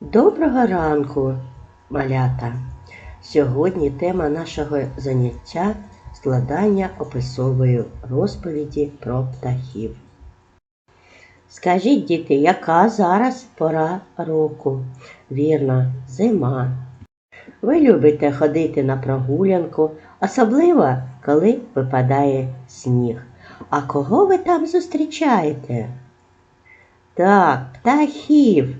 Доброго ранку, малята! Сьогодні тема нашого заняття складання описової розповіді про птахів. Скажіть, діти, яка зараз пора року? Вірно, зима. Ви любите ходити на прогулянку, особливо коли випадає сніг. А кого ви там зустрічаєте? Так, птахів.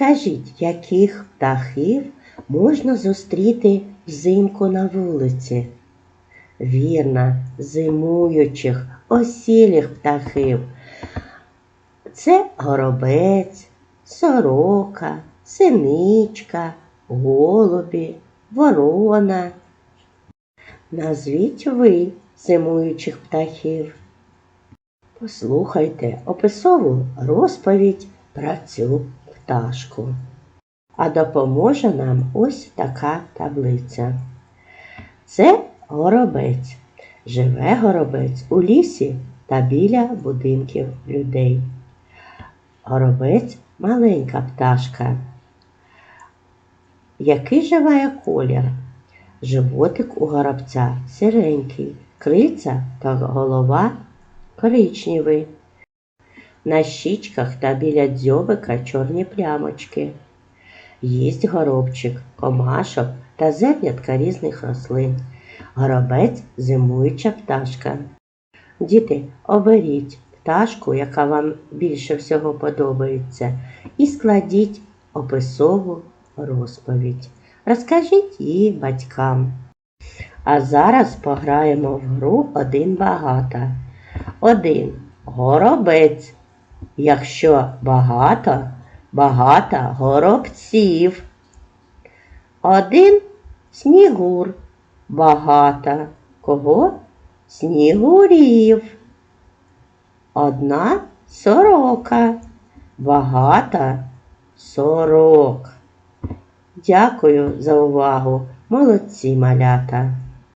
Скажіть, яких птахів можна зустріти взимку на вулиці? Вірно, зимуючих, осілих птахів. Це горобець, сорока, синичка, голубі, ворона. Назвіть ви зимуючих птахів. Послухайте описову розповідь про цю пташку. А допоможе нам ось така таблиця. Це горобець. Живе горобець у лісі та біля будинків людей. Горобець маленька пташка. Який же має колір? Животик у горобця сиренький, крильця та голова коричневий. На щічках та біля дзьобика чорні плямочки. Їсть горобчик, комашок та зернятка різних рослин. Горобець зимуюча пташка. Діти, оберіть пташку, яка вам більше всього подобається, і складіть описову розповідь. Розкажіть її батькам. А зараз пограємо в гру один багато. Один горобець. Якщо багато, багато горобців. Один снігур. Багато кого? Снігурів. Одна сорока. Багато сорок. Дякую за увагу. Молодці малята.